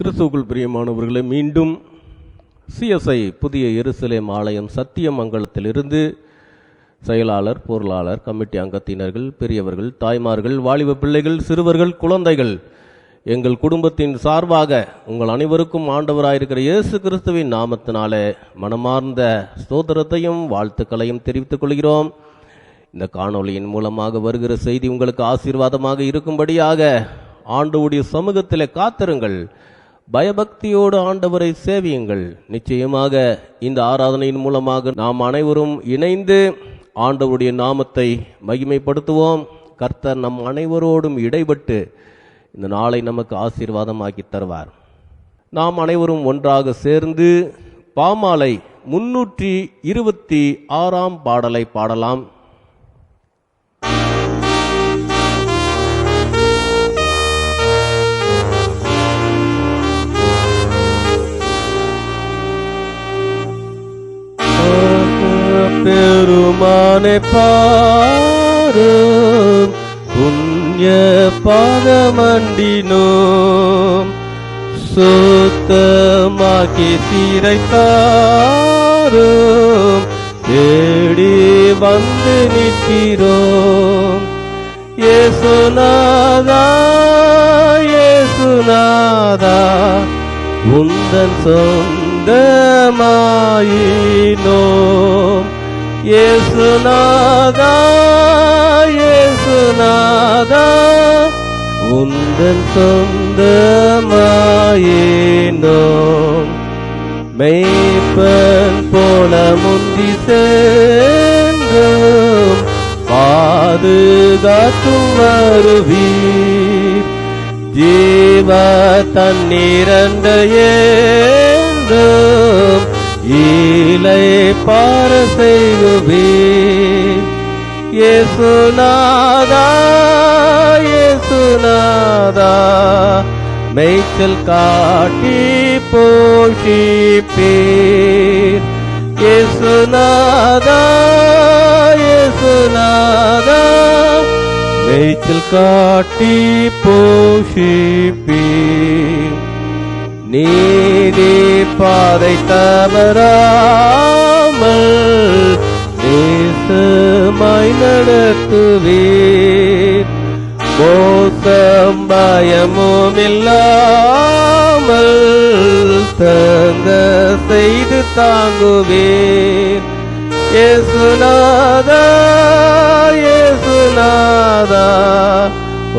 கிறிஸ்துவுக்குள் பிரியமானவர்களை மீண்டும் சிஎஸ்ஐ புதிய எருசலேம் ஆலயம் சத்தியமங்கலத்திலிருந்து செயலாளர் பொருளாளர் கமிட்டி அங்கத்தினர்கள் பெரியவர்கள் தாய்மார்கள் வாலிப பிள்ளைகள் சிறுவர்கள் குழந்தைகள் எங்கள் குடும்பத்தின் சார்பாக உங்கள் அனைவருக்கும் ஆண்டவராயிருக்கிற இயேசு கிறிஸ்துவின் நாமத்தினாலே மனமார்ந்த ஸ்தோத்திரத்தையும் வாழ்த்துக்களையும் தெரிவித்துக் கொள்கிறோம். இந்த காணொளியின் மூலமாக வருகிற செய்தி உங்களுக்கு ஆசீர்வாதமாக இருக்கும்படியாக ஆண்டவுடைய சமூகத்திலே காத்திருங்கள். பயபக்தியோடு ஆண்டவரை சேவியுங்கள். நிச்சயமாக இந்த ஆராதனையின் மூலமாக நாம் அனைவரும் இணைந்து ஆண்டவருடைய நாமத்தை மகிமைப்படுத்துவோம். கர்த்தர் நம் அனைவரோடும் இடைப்பட்டு இந்த நாளை நமக்கு ஆசீர்வாதமாக்கி தருவார். நாம் அனைவரும் ஒன்றாக சேர்ந்து பாமாலை முன்னூற்றி இருபத்தி ஆறாம் பாடலை பாடலாம். பெருமானை பாரும். புண்ணிய பாதமண்டினோம். சுத்தமாக்கி சீரைத்தாரும் தேடி வந்து நிற்கிறோம். ஏசுநாதா ஏசுநாதா உந்தன் சொந்தமாயினோம். ஏசுநாதா ஏசுநாதா உந்தன் சொந்தமாயினோம் மெய்ப்பன் போல முந்தி சென்றும் பாதுகாத்தும் வருவீர். ஜீவ தண்ணீரண்ட ஏன்றும் ஈலை பார செய்குவீர் இயேசுநாதா இயேசுநாதா மேய்ச்சல் காட்டி போஷிப்பீர். இயேசுநாதா இயேசுநாதா மேய்ச்சல் காட்டி போஷிப்பீர். நீதி பாதை தவறாமல் நேசமாய் நடத்துவீர். மோசம் பயமும் இல்லாமல் தங்க செய்து தாங்குவீர். இயேசுநாதா இயேசுநாதா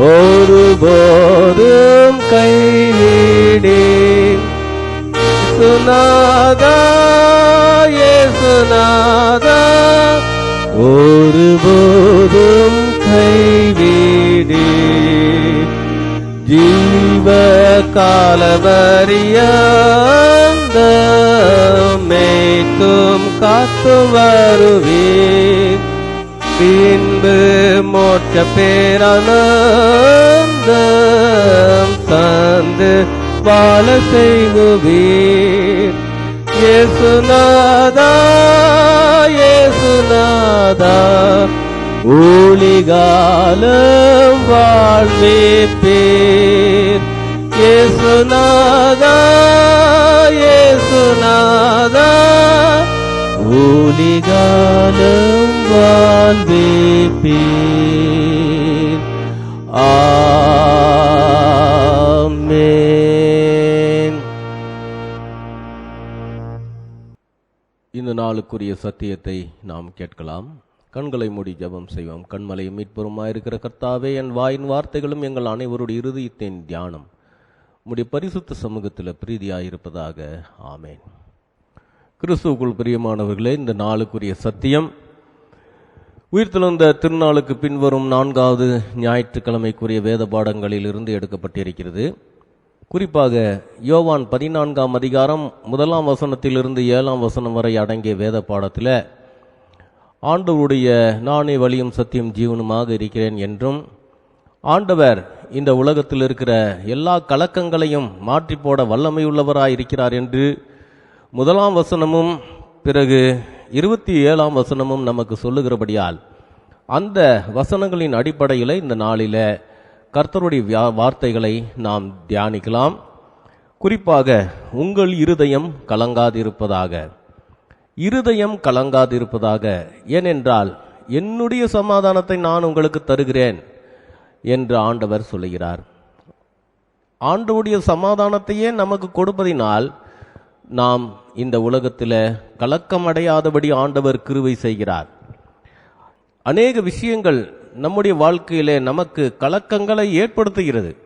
ஒருபோதும் கைவிடே சுனாதா இயேசுநாதா ஒருபோதும் கைவிடே ஜீவ காலவரியந்த மேய்த்தும் காத்து வருவே பின்பு மோட்ச பேரானந்தம் தந்து வாழ செய்குவீர் இயேசுநாதா இயேசுநாதா ஊழிகாலம் வாழ்விப்பீர் இயேசுநாதா இயேசுநாதா ஊழிகாலம் வாழ்விப்பீர் ஆமென். இந்த நாளுக்குரிய சத்தியத்தை நாம் கேட்கலாம். கண்களை மூடி ஜெபம் செய்வோம். கண்மலையும் மீட்பெருமாயிருக்கிற கர்த்தாவே என் வாயின் வார்த்தைகளும் எங்கள் அனைவருடைய இருதயத்தின் தியானம் உம்முடைய பரிசுத்த சமூகத்தில் பிரீதியாயிருப்பதாக. ஆமேன். கிறிஸ்துவுக்குள் பிரியமானவர்களே இந்த நாளுக்குரிய சத்தியம் உயிர்த்தெழுந்த திருநாளுக்கு பின்வரும் நான்காவது ஞாயிற்றுக்கிழமைக்குரிய வேத பாடங்களில் இருந்து எடுக்கப்பட்டிருக்கிறது. குறிப்பாக யோவான் பதினான்காம் அதிகாரம் முதலாம் வசனத்திலிருந்து ஏழாம் வசனம் வரை அடங்கிய வேத பாடத்தில் ஆண்டவருடைய நானே வழியும் சத்தியம் ஜீவனுமாக இருக்கிறேன் என்றும் ஆண்டவர் இந்த உலகத்தில் இருக்கிற எல்லா கலக்கங்களையும் மாற்றி போட வல்லமையுள்ளவராய் இருக்கிறார் என்று முதலாம் வசனமும் பிறகு இருபத்தி ஏழாம் வசனமும் நமக்கு சொல்லுகிறபடியால் அந்த வசனங்களின் அடிப்படையில் இந்த நாளில் கர்த்தருடைய வியா- வார்த்தைகளை நாம் தியானிக்கலாம். குறிப்பாக உங்கள் இருதயம் கலங்காதிருப்பதாக. இருதயம் கலங்காதிருப்பதாக. ஏனென்றால் என்னுடைய சமாதானத்தை நான் உங்களுக்கு தருகிறேன் என்று ஆண்டவர் சொல்லுகிறார். ஆண்டவுடைய சமாதானத்தையே நமக்கு கொடுப்பதினால் நாம் இந்த உலகத்தில் கலக்கமடையாதபடி ஆண்டவர் கிருவை செய்கிறார். அநேக விஷயங்கள் நம்முடைய வாழ்க்கையிலே நமக்கு கலக்கங்களை ஏற்படுத்துகிறது.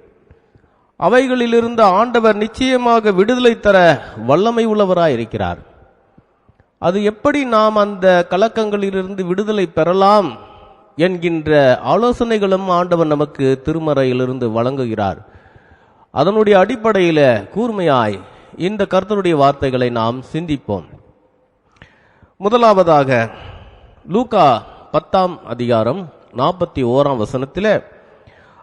அவைகளிலிருந்து ஆண்டவர் நிச்சயமாக விடுதலை தர வல்லமை உள்ளவராய் இருக்கிறார். அது எப்படி நாம் அந்த கலக்கங்களிலிருந்து விடுதலை பெறலாம் என்கின்ற ஆலோசனைகளும் ஆண்டவர் நமக்கு திருமறையிலிருந்து வழங்குகிறார். அதனுடைய அடிப்படையில் கூர்மையாய் இந்த கர்த்தருடைய வார்த்தைகளை நாம் சிந்திப்போம். முதலாவதாக லூகா பத்தாம் அதிகாரம் நாற்பத்தி ஓராம் வசனத்தில்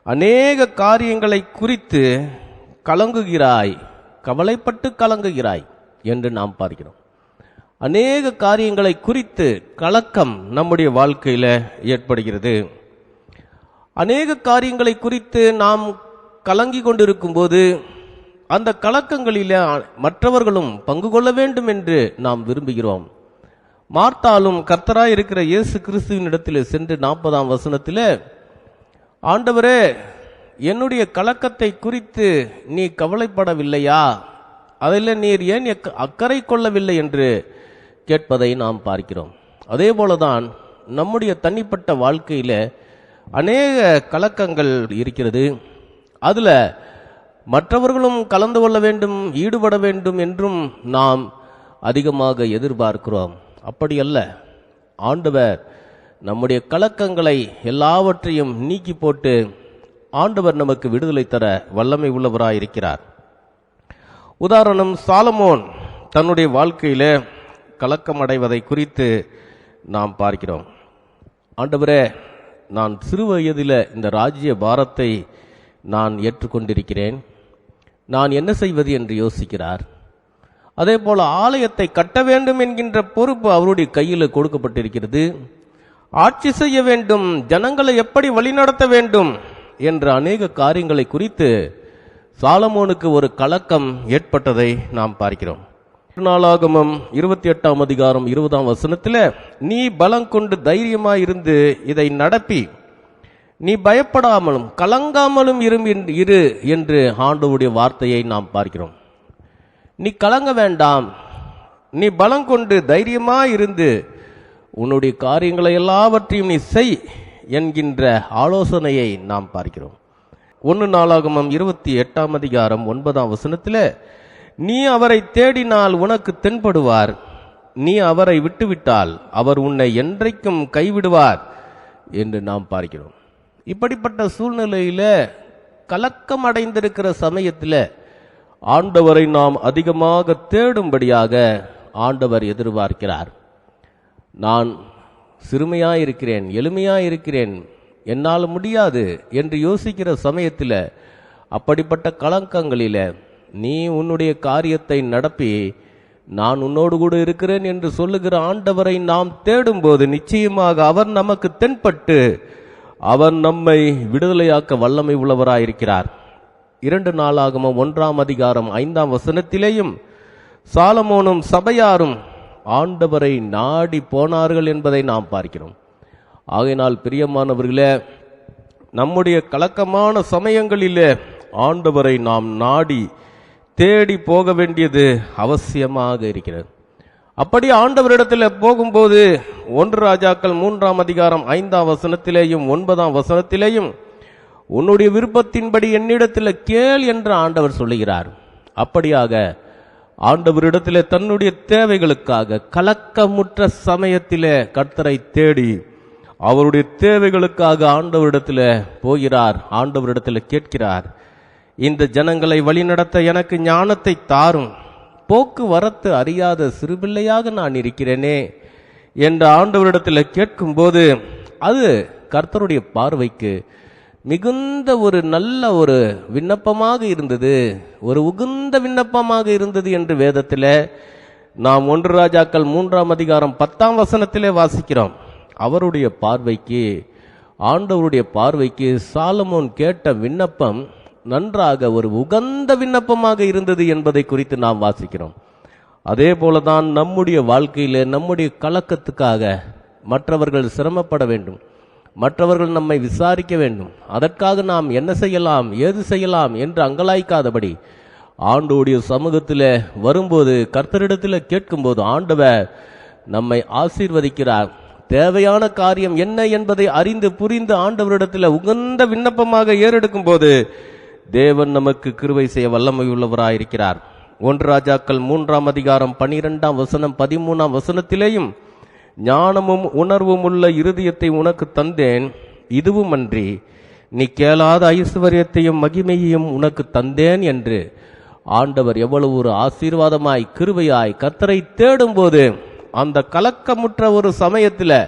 அநேக காரியங்களை குறித்து கலங்குகிறாய் கவலைப்பட்டு கலங்குகிறாய் என்று நாம் பார்க்கிறோம். அநேக காரியங்களை குறித்து கலக்கம் நம்முடைய வாழ்க்கையில் ஏற்படுகிறது. அநேக காரியங்களை குறித்து நாம் கலங்கி கொண்டிருக்கும் போது அந்த கலக்கங்களில மற்றவர்களும் பங்கு கொள்ள வேண்டும் என்று நாம் விரும்புகிறோம். மார்த்தாலும் கர்த்தராய் இருக்கிற இயேசு கிறிஸ்துவின் இடத்தில் சென்று நாற்பதாம் வசனத்தில் ஆண்டவரே என்னுடைய கலக்கத்தை குறித்து நீ கவலைப்படவில்லையா? அதில் நீர் ஏன் அக்கறை கொள்ளவில்லை? என்று கேட்பதை நாம் பார்க்கிறோம். அதே போலதான் நம்முடைய தனிப்பட்ட வாழ்க்கையில அநேக கலக்கங்கள் இருக்கிறது. அதுல மற்றவர்களும் கலந்து கொள்ள வேண்டும் ஈடுபட வேண்டும் என்றும் நாம் அதிகமாக எதிர்பார்க்கிறோம். அப்படியல்ல. ஆண்டவர் நம்முடைய கலக்கங்களை எல்லாவற்றையும் நீக்கி போட்டு ஆண்டவர் நமக்கு விடுதலை தர வல்லமை உள்ளவராயிருக்கிறார். உதாரணம் சாலமோன் தன்னுடைய வாழ்க்கையில கலக்கம் அடைவதை குறித்து நாம் பார்க்கிறோம். ஆண்டவரே நான் சிறு வயதில் இந்த ராஜ்ய பாரத்தை நான் ஏற்றுக்கொண்டிருக்கிறேன். நான் என்ன செய்வது என்று யோசிக்கிறார். அதே போல ஆலயத்தை கட்ட வேண்டும் என்கின்ற பொறுப்பு அவருடைய கையில் கொடுக்கப்பட்டிருக்கிறது. ஆட்சி செய்ய வேண்டும் ஜனங்களை எப்படி வழிநடத்த வேண்டும் என்ற அநேக காரியங்களை குறித்து சாலமோனுக்கு ஒரு கலக்கம் ஏற்பட்டதை நாம் பார்க்கிறோம். நாளாகமம் இருபத்தி எட்டாம் அதிகாரம் இருபதாம் வசனத்தில் நீ பலம் கொண்டு தைரியமாயிருந்து இதை நடப்பி நீ பயப்படாமலும் கலங்காமலும் இரும் இரு என்று ஆண்டவுடைய வார்த்தையை நாம் பார்க்கிறோம். நீ கலங்க வேண்டாம். நீ பலம் கொண்டு தைரியமா இருந்து உன்னுடைய காரியங்களை எல்லாவற்றையும் நீ செய் என்கின்ற ஆலோசனையை நாம் பார்க்கிறோம். ஒன்று நாளாகமம் இருபத்தி எட்டாம் அதிகாரம் ஒன்பதாம் வசனத்தில் நீ அவரை தேடினால் உனக்கு தென்படுவார். நீ அவரை விட்டுவிட்டால் அவர் உன்னை என்றைக்கும் கைவிடுவார் என்று நாம் பார்க்கிறோம். இப்படிப்பட்ட சூழ்நிலையில கலக்கம் அடைந்திருக்கிற சமயத்தில் ஆண்டவரை நாம் அதிகமாக தேடும்படியாக ஆண்டவர் எதிர்பார்க்கிறார். நான் சிறுமையாக இருக்கிறேன் எளிமையாக இருக்கிறேன் என்னால் முடியாது என்று யோசிக்கிற சமயத்தில் அப்படிப்பட்ட கலக்கங்களில் நீ உன்னுடைய காரியத்தை நடப்பி நான் உன்னோடு கூட இருக்கிறேன் என்று சொல்லுகிற ஆண்டவரை நாம் தேடும்போது நிச்சயமாக அவர் நமக்கு தென்பட்டு அவர் நம்மை விடுதலையாக்க வல்லமை உள்ளவராயிருக்கிறார். இரண்டு நாளாகமம் ஒன்றாம் அதிகாரம் ஐந்தாம் வசனத்திலேயும் சாலமோனும் சபையாரும் ஆண்டவரை நாடி போனார்கள் என்பதை நாம் பார்க்கிறோம். ஆகையினால் பிரியமானவர்களே நம்முடைய கலக்கமான சமயங்களிலே ஆண்டவரை நாம் நாடி தேடி போக வேண்டியது அவசியமாக இருக்கிறது. அப்படி ஆண்டவரிடத்தில் போகும்போது ஒன்று ராஜாக்கள் மூன்றாம் அதிகாரம் ஐந்தாம் வசனத்திலேயும் ஒன்பதாம் வசனத்திலேயும் உன்னுடைய விருப்பத்தின்படி என்னிடத்தில் கேள் என்று ஆண்டவர் சொல்லுகிறார். அப்படியாக ஆண்டவரிடத்தில் தன்னுடைய தேவைகளுக்காக கலக்கமுற்ற சமயத்திலே கர்த்தரை தேடி அவருடைய தேவைகளுக்காக ஆண்டவரிடத்தில் போகிறார் ஆண்டவரிடத்தில் கேட்கிறார். இந்த ஜனங்களை வழிநடத்த எனக்கு ஞானத்தை தாரும். போக்குவரத்து அறியாத சிறுபிள்ளையாக நான் இருக்கிறேனே என்ற ஆண்டவரிடத்தில் கேட்கும்போது அது கர்த்தருடைய பார்வைக்கு மிகுந்த ஒரு நல்ல ஒரு விண்ணப்பமாக இருந்தது ஒரு உகுந்த விண்ணப்பமாக இருந்தது என்று வேதத்தில் நாம் ஒன்று ராஜாக்கள் மூன்றாம் அதிகாரம் பத்தாம் வசனத்திலே வாசிக்கிறோம். அவருடைய பார்வைக்கு ஆண்டவருடைய பார்வைக்கு சாலமோன் கேட்ட விண்ணப்பம் நன்றாக ஒரு உகந்த விண்ணப்பமாக இருந்தது என்பதை குறித்து நாம் வாசிக்கிறோம். அதே போலதான் நம்முடைய வாழ்க்கையில நம்முடைய கலக்கத்துக்காக மற்றவர்கள் சிரமப்பட வேண்டும். மற்றவர்கள் நம்மை விசாரிக்க வேண்டும். அதற்காக நாம் என்ன செய்யலாம் ஏது செய்யலாம் என்று அங்கலாய்க்காதபடி ஆண்டோடைய சமூகத்தில் வரும்போது கர்த்தரிடத்தில் கேட்கும்போது ஆண்டவர் நம்மை ஆசீர்வதிக்கிறார். தேவையான காரியம் என்ன என்பதை அறிந்து புரிந்து ஆண்டவரிடத்தில் உகந்த விண்ணப்பமாக ஏறெடுக்கும் போது தேவன் நமக்கு கிருவை செய்ய வல்லமை உள்ளவராயிருக்கிறார் ஒன்று ராஜாக்கள் மூன்றாம் அதிகாரம் பனிரெண்டாம் வசனம் பதிமூணாம் வசனத்திலேயும் ஞானமும் உணர்வும் உள்ள இருதயத்தை உனக்கு தந்தேன். இதுவும் அன்றி நீ கேளாத ஐஸ்வர்யத்தையும் மகிமையையும் உனக்கு தந்தேன் என்று ஆண்டவர் எவ்வளவு ஒரு ஆசீர்வாதமாய் கிருவையாய் கத்தரை தேடும்போது அந்த கலக்கமுற்ற ஒரு சமயத்தில்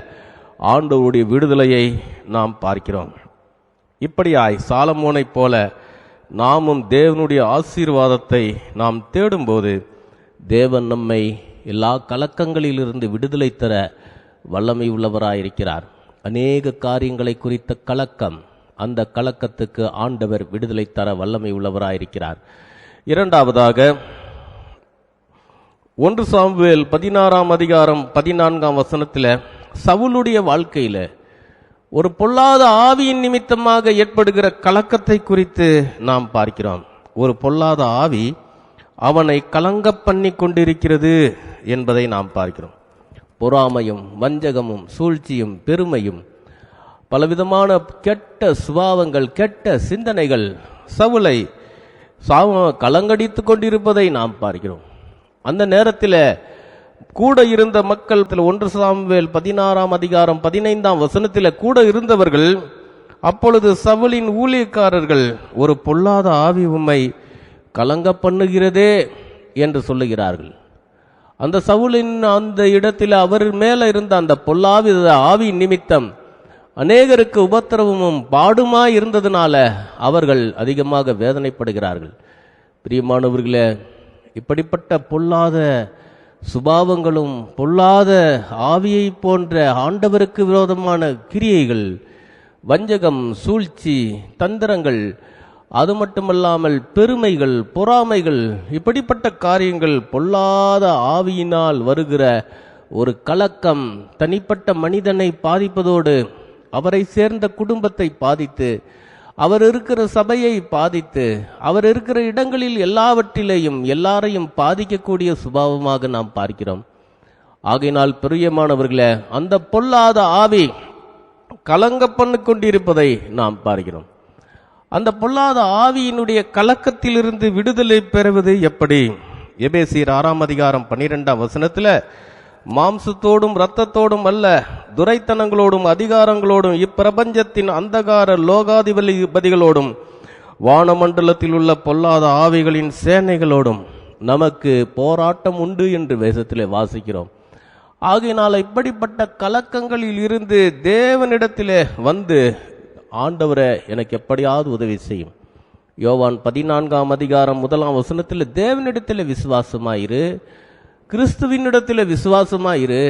ஆண்டவருடைய விடுதலையை நாம் பார்க்கிறோம். இப்படியாய் சாலமோனைப் போல நாமும் தேவனுடைய ஆசீர்வாதத்தை நாம் தேடும்போது தேவன் நம்மை எல்லா கலக்கங்களிலிருந்து விடுதலை தர வல்லமை உள்ளவராயிருக்கிறார். அநேக காரியங்களை குறித்த கலக்கம் அந்த கலக்கத்துக்கு ஆண்டவர் விடுதலை தர வல்லமை உள்ளவராயிருக்கிறார். இரண்டாவதாக ஒன்று சாம்புவேல் பதினாறாம் அதிகாரம் பதினான்காம் வசனத்தில் சவுளுடைய வாழ்க்கையில் ஒரு பொல்லாத ஆவியின் நிமித்தமாக ஏற்படுகிற கலக்கத்தை குறித்து நாம் பார்க்கிறோம். ஒரு பொல்லாத ஆவி அவனை கலங்க பண்ணி கொண்டிருக்கிறது என்பதை நாம் பார்க்கிறோம். பொறாமையும் வஞ்சகமும் சூழ்ச்சியும் பெருமையும் பலவிதமான கெட்ட சுபாவங்கள் கெட்ட சிந்தனைகள் சவுலை சாவ கலங்கடித்து கொண்டிருப்பதை நாம் பார்க்கிறோம். அந்த நேரத்தில் கூட இருந்த மக்கள் ஒன்று சாம்வேல் பதினாறாம் அதிகாரம் பதினைந்தாம் வசனத்தில் கூட இருந்தவர்கள் அப்பொழுது சவுலின் ஊழியக்காரர்கள் ஒரு பொல்லாத ஆவி உம்மை கலங்க பண்ணுகிறதே என்று சொல்லுகிறார்கள். அந்த சவுலின் அந்த இடத்தில் அவர் மேல இருந்த அந்த பொல்லாவித ஆவி நிமித்தம் அநேகருக்கு உபத்திரவமும் பாடுமாய் இருந்ததுனால அவர்கள் அதிகமாக வேதனைப்படுகிறார்கள். பிரியமானவர்களே இப்படிப்பட்ட பொல்லாத சுபாவங்களும் பொல்லாத ஆவியை போன்ற ஆண்டவருக்கு விரோதமான கிரியைகள் வஞ்சகம் சூழ்ச்சி தந்திரங்கள் அது மட்டுமல்லாமல் பெருமைகள் பொறாமைகள் இப்படிப்பட்ட காரியங்கள் பொல்லாத ஆவியினால் வருகிற ஒரு கலக்கம் தனிப்பட்ட மனிதனை பாதிப்பதோடு அவரை சேர்ந்த குடும்பத்தை பாதித்து அவர் இருக்கிற சபையை பாதித்து அவர் இருக்கிற இடங்களில் எல்லாவற்றிலேயும் எல்லாரையும் பாதிக்கக்கூடிய சுபாவமாக நாம் பார்க்கிறோம். ஆகையினால் பிரியமானவர்களே அந்த பொல்லாத ஆவி கலங்க பண்ணு கொண்டிருப்பதை நாம் பார்க்கிறோம். அந்த பொல்லாத ஆவியினுடைய கலக்கத்திலிருந்து விடுதலை பெறுவது எப்படி? எபேசியர் ஆறாம் அதிகாரம் பன்னிரெண்டாம் வசனத்தில் மாம்சத்தோடும் இரத்தத்தோடும் அல்ல துரைத்தனங்களோடும் அதிகாரங்களோடும் இப்பிரபஞ்சத்தின் அந்தகார லோகாதிபதிகளோடும் வானமண்டலத்தில் உள்ள பொல்லாத ஆவிகளின் சேனைகளோடும் நமக்கு போராட்டம் உண்டு என்று வேதத்திலே வாசிக்கிறோம். ஆகையினால் இப்படிப்பட்ட கலக்கங்களில் இருந்து தேவனிடத்திலே வந்து ஆண்டவரை எனக்கு எப்படியாவது உதவி செய்யும். யோவான் பதினான்காம் அதிகாரம் முதலாம் வசனத்தில் தேவனிடத்தில் விசுவாசமாயிரு. கிறிஸ்துவினிடத்தில் விசுவாசமாயிரு.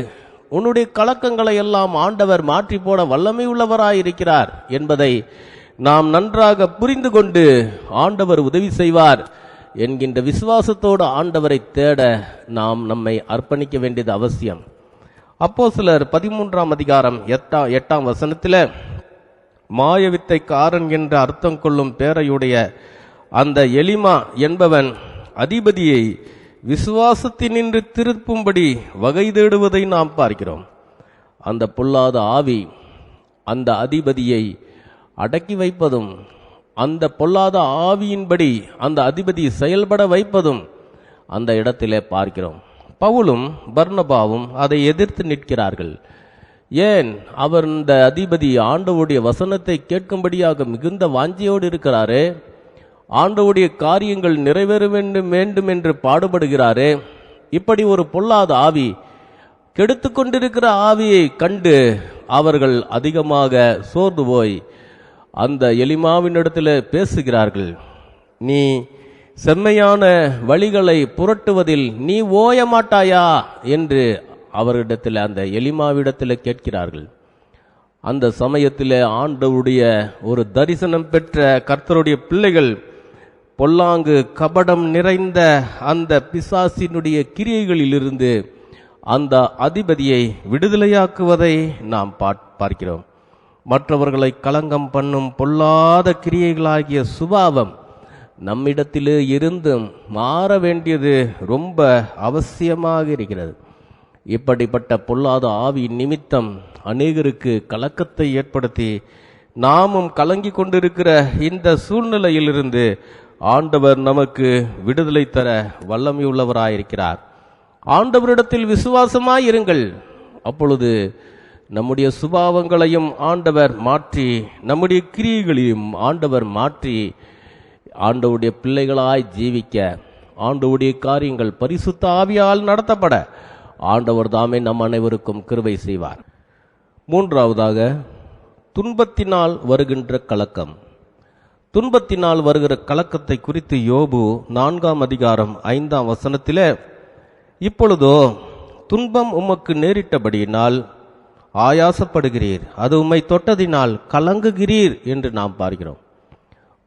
உன்னுடைய கலக்கங்களை எல்லாம் ஆண்டவர் மாற்றி போட வல்லமை உள்ளவராயிருக்கிறார் என்பதை நாம் நன்றாக புரிந்து கொண்டு ஆண்டவர் உதவி செய்வார் என்கின்ற விசுவாசத்தோடு ஆண்டவரை தேட நாம் நம்மை அர்ப்பணிக்க வேண்டியது அவசியம். அப்போ சிலர் பதிமூன்றாம் அதிகாரம் எட்டாம் எட்டாம் வசனத்தில் மாயவித்தைக்காரன் என்று அர்த்தம் கொள்ளும் பேரையுடைய அந்த எலிமா என்பவன் அதிபதியை விசுவாசத்தினின்று திருப்பும்படி வகை தேடுவதை நாம் பார்க்கிறோம். அந்த பொல்லாத ஆவி அந்த அதிபதியை அடக்கி வைப்பதும் அந்த பொல்லாத ஆவியின்படி அந்த அதிபதி செயல்பட வைப்பதும் அந்த இடத்திலே பார்க்கிறோம். பவுலும் பர்ணபாவும் அதை எதிர்த்து நிற்கிறார்கள். ஏன்? அவர் இந்த அதிபதி ஆண்டவுடைய வசனத்தை கேட்கும்படியாக மிகுந்த வாஞ்சியோடு இருக்கிறாரே. ஆண்டவுடைய காரியங்கள் நிறைவேற வேண்டும் வேண்டும் என்று பாடுபடுகிறாரே. இப்படி ஒரு பொல்லாத ஆவி கெடுத்து கொண்டிருக்கிற ஆவியை கண்டு அவர்கள் அதிகமாக சோர்ந்து போய் அந்த எலிமாவினிடத்தில் பேசுகிறார்கள். நீ செம்மையான வழிகளை புரட்டுவதில் நீ ஓய மாட்டாயா என்று அவரிடத்தில் அந்த எலிமாவிடத்தில் கேட்கிறார்கள். அந்த சமயத்தில் ஆண்டவருடைய ஒரு தரிசனம் பெற்ற கர்த்தருடைய பிள்ளைகள் பொல்லாங்கு கபடம் நிறைந்த அந்த பிசாசினுடைய கிரியைகளிலிருந்து அந்த அதிபதியை விடுதலையாக்குவதை நாம் பார்க்கிறோம். மற்றவர்களை கலங்கம் பண்ணும் பொல்லாத கிரியைகளாகிய சுபாவம் நம்மிடத்திலே இருந்தும் மாற வேண்டியது ரொம்ப அவசியமாக இருக்கிறது. இப்படிப்பட்ட பொல்லாத ஆவி நிமித்தம் அநேகருக்கு கலக்கத்தை ஏற்படுத்தி நாமும் கலங்கி கொண்டிருக்கிற இந்த சூழ்நிலையிலிருந்து ஆண்டவர் நமக்கு விடுதலை தர வல்லமையுள்ளவராயிருக்கிறார். ஆண்டவரிடத்தில் விசுவாசமாய் இருங்கள். அப்பொழுது நம்முடைய சுபாவங்களையும் ஆண்டவர் மாற்றி நம்முடைய கிரியைகளையும் ஆண்டவர் மாற்றி ஆண்டவுடைய பிள்ளைகளாய் ஜீவிக்க ஆண்டவுடைய காரியங்கள் பரிசுத்த ஆவியால் நடத்தப்பட ஆண்டவர் தாமே நம் அனைவருக்கும் கிருவை செய்வார். மூன்றாவதாக துன்பத்தினால் வருகின்ற கலக்கம். துன்பத்தினால் வருகிற கலக்கத்தை குறித்து யோபு நான்காம் அதிகாரம் ஐந்தாம் வசனத்திலே இப்பொழுதோ துன்பம் உமக்கு நேரிட்டபடியினால் ஆயாசப்படுகிறீர். அது உம்மை தொட்டதினால் கலங்குகிறீர் என்று நாம் பார்க்கிறோம்.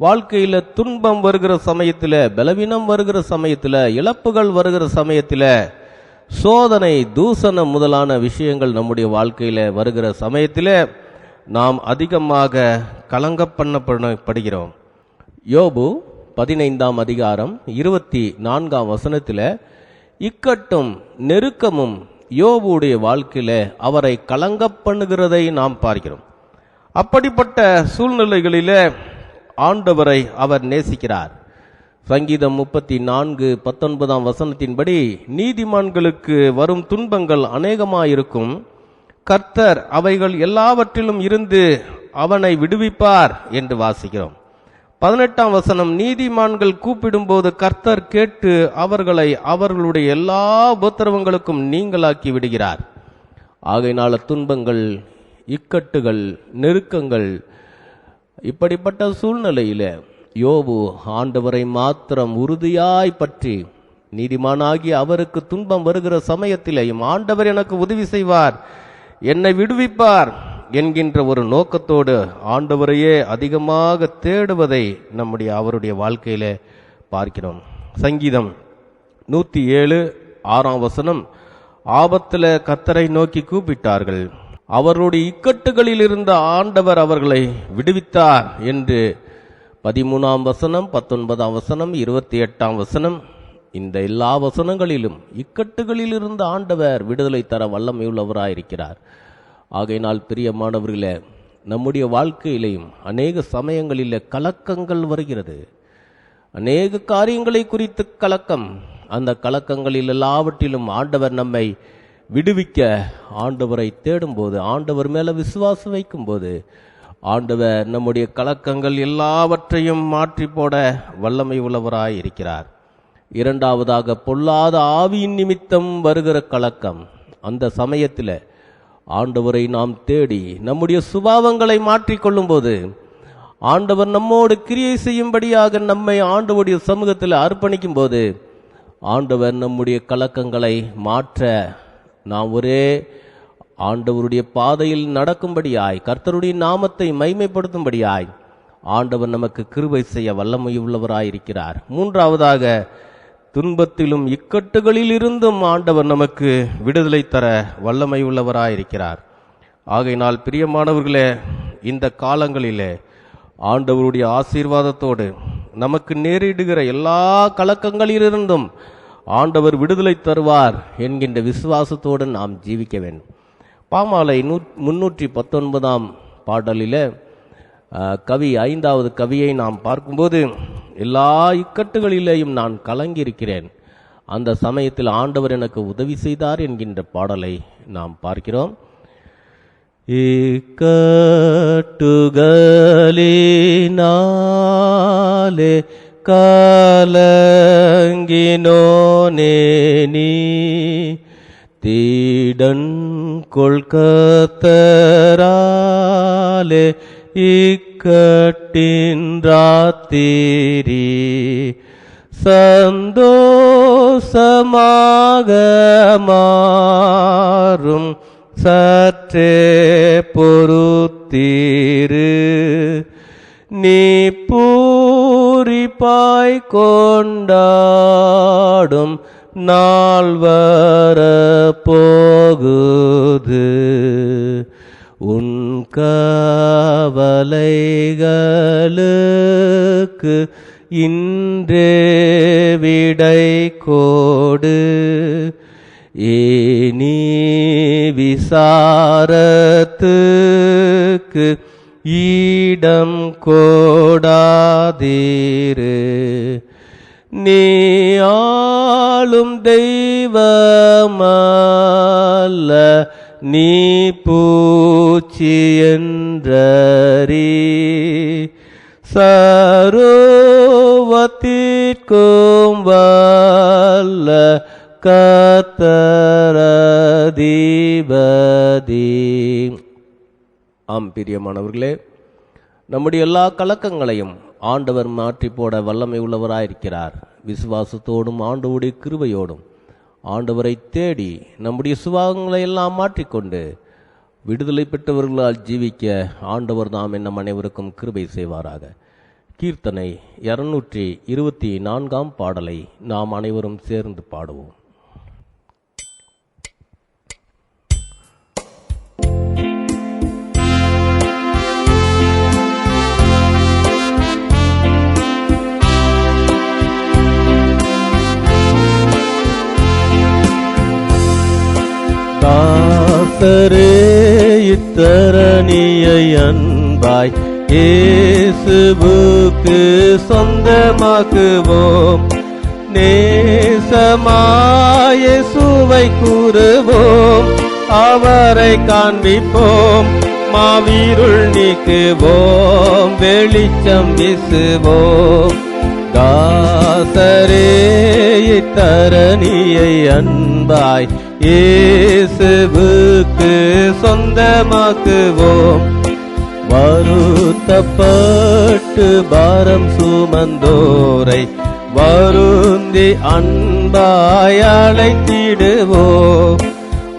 வாழ்க்கையில துன்பம் வருகிற சமயத்தில் பலவீனம் வருகிற சமயத்தில் இழப்புகள் வருகிற சமயத்தில் சோதனை தூசணம் முதலான விஷயங்கள் நம்முடைய வாழ்க்கையில் வருகிற சமயத்தில் நாம் அதிகமாக கலங்க யோபு பதினைந்தாம் அதிகாரம் இருபத்தி நான்காம் வசனத்தில் இக்கட்டும் நெருக்கமும் யோபுடைய வாழ்க்கையில் அவரை கலங்க பண்ணுகிறதை நாம் பார்க்கிறோம். அப்படிப்பட்ட சூழ்நிலைகளில் ஆண்டவரை அவர் நேசிக்கிறார். சங்கீதம் முப்பத்தி நான்கு பத்தொன்பதாம் வசனத்தின்படி நீதிமான்களுக்கு வரும் துன்பங்கள் அநேகமாயிருக்கும். கர்த்தர் அவைகள் எல்லாவற்றிலும் இருந்து அவனை விடுவிப்பார் என்று வாசிக்கிறோம். பதினெட்டாம் வசனம் நீதிமான்கள் கூப்பிடும்போது கர்த்தர் கேட்டு அவர்களை அவர்களுடைய எல்லா உபத்திரவங்களுக்கும் நீங்களாக்கி விடுகிறார். ஆகையினால துன்பங்கள் இக்கட்டுகள் நெருக்கங்கள் இப்படிப்பட்ட சூழ்நிலையில யோபு ஆண்டவரை மாத்திரம் உறுதியாய் பற்றி நீதிமானாகி அவருக்கு துன்பம் வருகிற சமயத்திலேயும் ஆண்டவர் எனக்கு உதவி செய்வார். என்னை விடுவிப்பார் என்கின்ற ஒரு நோக்கத்தோடு ஆண்டவரையே அதிகமாக தேடுவதை நம்முடைய அவருடைய வாழ்க்கையில பார்க்கிறோம். சங்கீதம் நூத்தி ஏழு ஆறாம் வசனம். ஆபத்துல கத்தரை நோக்கி கூப்பிட்டார்கள். அவருடைய இக்கட்டுகளில் இருந்த ஆண்டவர் அவர்களை விடுவித்தார் என்று பதிமூணாம் வசனம் பத்தொன்பதாம் வசனம் இருபத்தி எட்டாம் வசனம். இந்த எல்லா வசனங்களிலும் இக்கட்டுகளிலிருந்து ஆண்டவர் விடுதலை தர வல்லமையுள்ளவராயிருக்கிறார். ஆகையினால் பிரியமானவர்களே நம்முடைய வாழ்க்கையிலையும் அநேக சமயங்களில் கலக்கங்கள் வருகிறது. அநேக காரியங்களை குறித்து கலக்கம் அந்த கலக்கங்களில் எல்லாவற்றிலும் ஆண்டவர் நம்மை விடுவிக்க ஆண்டவரை தேடும்போது ஆண்டவர் மேலே விசுவாசம் வைக்கும்போது ஆண்டவர் நம்முடைய கலக்கங்கள் எல்லாவற்றையும் மாற்றி போட வல்லமை உள்ளவராய் இருக்கிறார் இரண்டாவதாக பொல்லாத ஆவியின் நிமித்தம் வருகிற கலக்கம். அந்த சமயத்தில் ஆண்டவரை நாம் தேடி நம்முடைய சுபாவங்களை மாற்றிக்கொள்ளும் போது ஆண்டவர் நம்மோடு கிரியை செய்யும்படியாக நம்மை ஆண்டவருடைய சமூகத்தில் அர்ப்பணிக்கும் போது ஆண்டவர் நம்முடைய கலக்கங்களை மாற்ற நாம் ஒரே ஆண்டவருடைய பாதையில் நடக்கும்படியாய் கர்த்தருடைய நாமத்தை மைமைப்படுத்தும்படியாய் ஆண்டவர் நமக்கு கிருபை செய்ய வல்லமை உள்ளவராயிருக்கிறார் மூன்றாவதாக துன்பத்திலும் இக்கட்டுகளில் இருந்தும் ஆண்டவர் நமக்கு விடுதலை தர வல்லமை உள்ளவராயிருக்கிறார் ஆகையினால் பிரியமானவர்களே இந்த காலங்களிலே ஆண்டவருடைய ஆசீர்வாதத்தோடு நமக்கு நேரிடுகிற எல்லா கலக்கங்களிலிருந்தும் ஆண்டவர் விடுதலை தருவார் என்கின்ற விசுவாசத்தோடு நாம் ஜீவிக்க வேண்டும். பாமாலை நூ முன்னூற்றி பத்தொன்பதாம் பாடலில் கவி ஐந்தாவது கவியை நாம் பார்க்கும்போது எல்லா இக்கட்டுகளிலேயும் நான் கலங்கியிருக்கிறேன். அந்த சமயத்தில் ஆண்டவர் எனக்கு உதவி செய்தார் என்கின்ற பாடலை நாம் பார்க்கிறோம். இக்கட்டுகளினாலே கலங்கினோனே நீ. தீடன் கொள்கத்தராலே இக்கட்டின் ராத்திரி சந்தோஷமாக மாறும் சற்றே பொறுத்தீரு. நீ பூரிப்பாய் பூரிப்பாய் கொண்டாடும் நாள் வர போகுது. உன் கவலைகளுக்கு இன்றே விடை கோடு. ஏனி விசாரத்துக்கு ஈடம் கோடாதீரு. நீ ஆளும் தெய்வமல்ல நீ பூச்சி என்றறி சரோவத்திற்கும் வல்ல கத்தரதிபதி ஆம் பிரியமானவர்களே நம்முடைய எல்லா கலக்கங்களையும் ஆண்டவர் மாற்றி போட வல்லமை உள்ளவராயிருக்கிறார். விசுவாசத்தோடும் ஆண்டவருடைய கிருபையோடும் ஆண்டவரை தேடி நம்முடைய சுபாவங்களை எல்லாம் மாற்றிக்கொண்டு விடுதலை பெற்றவர்களால் ஜீவிக்க ஆண்டவர் நாம் என்ன அனைவருக்கும் கிருபை செய்வாராக. கீர்த்தனை இருநூற்றி இருபத்தி நான்காம் பாடலை நாம் அனைவரும் சேர்ந்து பாடுவோம். தாசரே இத்தரணியை அன்பாய் இயேசுவுக்கு சொந்தமாக்குவோம். நேசமாய சுவை கூறுவோம். அவரை காண்பிப்போம். மாவீருள் நீக்குவோம். வெளிச்சம் வீசுவோம். தாசரே இத்தரணியை அன்பாய் இயேசுவுக்கு சொந்தமாக்குவோம். வருத்தப்பட்டு பாரம் சுமந்தோரை வருந்தி அன்பாய் அழைத்திடுவோம்.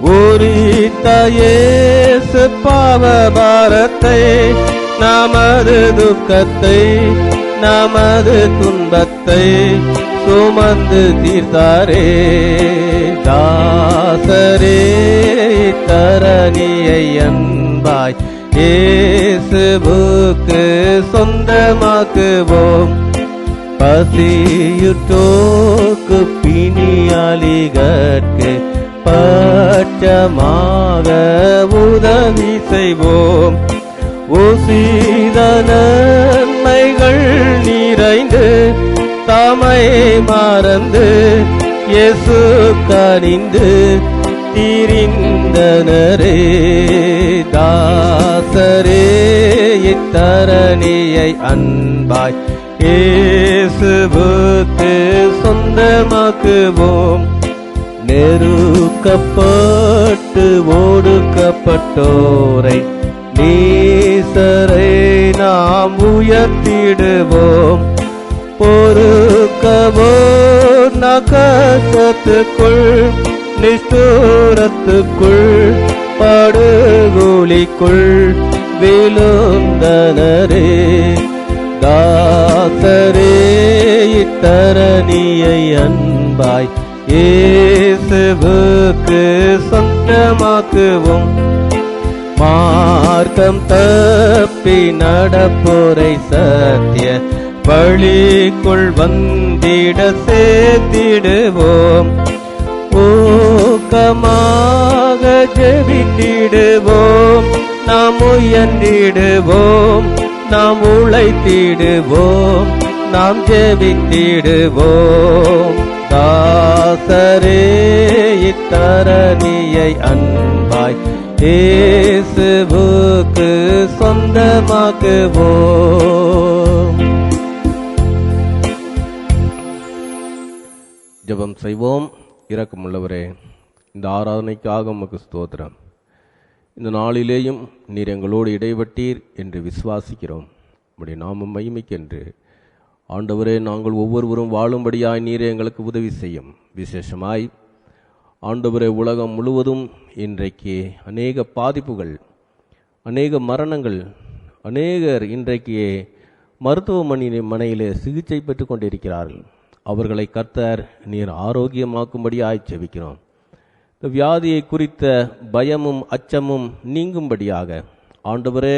உரித்த இயேசு பாவ பாரத்தை நமது துக்கத்தை நமது துன்பத்தை சுமந்து தீர்த்தாரே. தாசரே தரணியை அன்பாய். ஏசுபுக்கு சொந்தமாக்குவோம். பசியுட்டோக்கு பிணியாளிகற்கு பட்சமாக உதவி செய்வோம். உசீத நன்மைகள் நிறைந்து தமை மறந்து இயேசு கனிந்து திரிந்தனரே. தாசரே இத்தரணியை அன்பாய். இயேசுவுக்கு சொந்தமாக்குவோம். நெருக்கப்பட்டு ஒடுக்கப்பட்டோரை நீசரை நாம் உயர்த்திடுவோம். பொறுக்கவோ நகசத்துக்குள் நிஷ்டூரத்துக்குள் படுகோலிக்குள் விழுந்தனரே தாசரே இத்தரணியை அன்பாய் இயேசுவுக்கு சொந்தமாக்குவோம். மார்க்கம் தப்பி நடப்போரை சத்திய பழிக்குள் வந்திட சேர்த்திடுவோம். ஊக்கமாக ஜெபித்திடுவோம். நாம் உயர்ந்திடுவோம் நாம் உழைத்திடுவோம். நாம் ஜெபித்திடுவோம். தாசரே இத்தரணியை அன்பாய். இயேசுவுக்கு சொந்தமாக்குவோம். ஜெபம் செய்வோம். இரக்கமுள்ளவரே இந்த ஆராதனைக்காக உமக்கு ஸ்தோத்திரம். இந்த நாளிலேயும் நீர் எங்களோடு இடைவெட்டீர் என்று விசுவாசிக்கிறோம். உம்முடைய நாமும் மகிமைக்கென்று. ஆண்டவரே நாங்கள் ஒவ்வொருவரும் வாழும்படியாய் நீரே எங்களுக்கு உதவி செய்யும். விசேஷமாய் ஆண்டவரே உலகம் முழுவதும் இன்றைக்கு அநேக பாதிப்புகள் அநேக மரணங்கள் அநேகர் இன்றைக்கு மருத்துவமனை மனையிலே சிகிச்சை பெற்று கொண்டிருக்கிறார்கள். அவர்களை கர்த்தர் நீர் ஆரோக்கியமாக்கும்படியாய் செபிக்கிறோம் இந்த வியாதியை குறித்த பயமும் அச்சமும் நீங்கும்படியாக ஆண்டவரே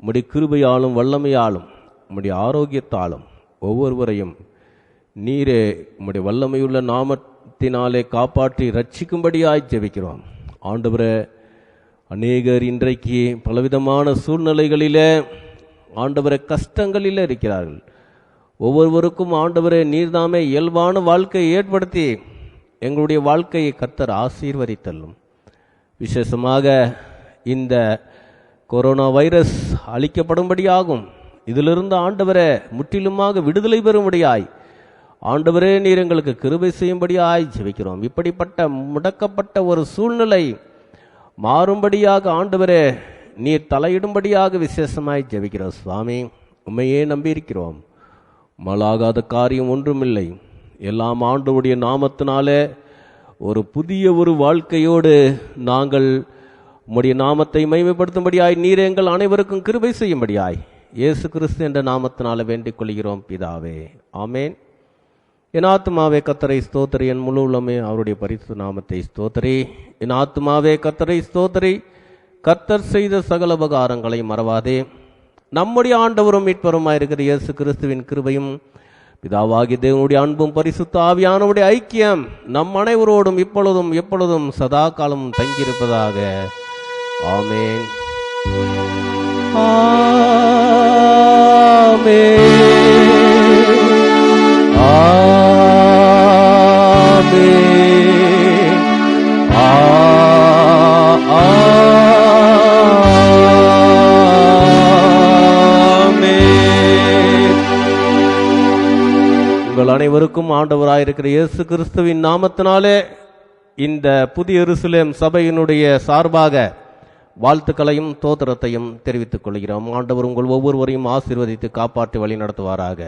உம்முடைய கிருபையாலும் வல்லமையாலும் உம்முடைய ஆரோக்கியத்தாலும் ஒவ்வொருவரையும் நீரே உம்முடைய வல்லமையுள்ள நாமத்தினாலே காப்பாற்றி ரட்சிக்கும்படியாய் ஜெபிக்கிறோம். ஆண்டவரே அநேகர் இன்றைக்கு பலவிதமான சூழ்நிலைகளிலே ஆண்டவரை கஷ்டங்களிலே இருக்கிறார்கள். ஒவ்வொருவருக்கும் ஆண்டவரே நீர்தாமே இயல்பான வாழ்க்கையை ஏற்படுத்தி எங்களுடைய வாழ்க்கையை கத்தர் ஆசீர்வதித்தள்ளும் விசேஷமாக இந்த கொரோனா வைரஸ் அழிக்கப்படும்படியாகும். இதிலிருந்து ஆண்டவரே முற்றிலுமாக விடுதலை பெறும்படியாய் ஆண்டவரே நீர் எங்களுக்கு கிருபை செய்யும்படியாய் ஜெபிக்கிறோம். இப்படிப்பட்ட முடக்கப்பட்ட ஒரு சூழ்நிலை மாறும்படியாக ஆண்டவரே நீர் தலையிடும்படியாக விசேஷமாய் ஜெபிக்கிறோம். சுவாமி உண்மையே நம்பியிருக்கிறோம். மலாகாத காரியம் ஒன்றுமில்லை. எல்லாம் ஆண்டவருடைய நாமத்தினாலே ஒரு புதிய ஒரு வாழ்க்கையோடு நாங்கள் உம்முடைய நாமத்தை மைமைப்படுத்தும்படியாய் நீர் எங்கள் அனைவருக்கும் கிருபை செய்யும்படியாய் இயேசு கிறிஸ்து என்ற நாமத்தினால வேண்டிக் கொள்கிறோம் பிதாவே. ஆமேன். என் ஆத்மாவே கத்தரை ஸ்தோத்திரி. என் முழு உள்ளமே அவருடைய பரிசு நாமத்தை ஸ்தோத்திரி. என் ஆத்மாவே கத்தரை ஸ்தோத்திரி. கத்தர் செய்த சகல உபகாரங்களை மறவாதே. நம்முடைய ஆண்டவரும் மீட்பருமாயிருக்கிற இயேசு கிறிஸ்துவின் கிருபையும் பிதாவாகி தேவனுடைய அன்பும் பரிசுத்த ஆவியானவுடைய ஐக்கியம் நம் அனைவரோடும் இப்பொழுதும் எப்பொழுதும் சதா காலம் தங்கியிருப்பதாக. ஆமேன். ஆமென். ஆ- உங்கள் அனைவருக்கும் ஆண்டவராயிருக்கிற இயேசு கிறிஸ்துவின் நாமத்தினாலே இந்த புதிய எருசலேம் சபையினுடைய சார்பாக வாழ்த்துக்களையும் தோத்திரத்தையும் தெரிவித்துக் கொள்கிறோம். ஆண்டவர் உங்கள் ஒவ்வொருவரையும் ஆசீர்வதித்து காப்பாற்றி வழி நடத்துவாராக.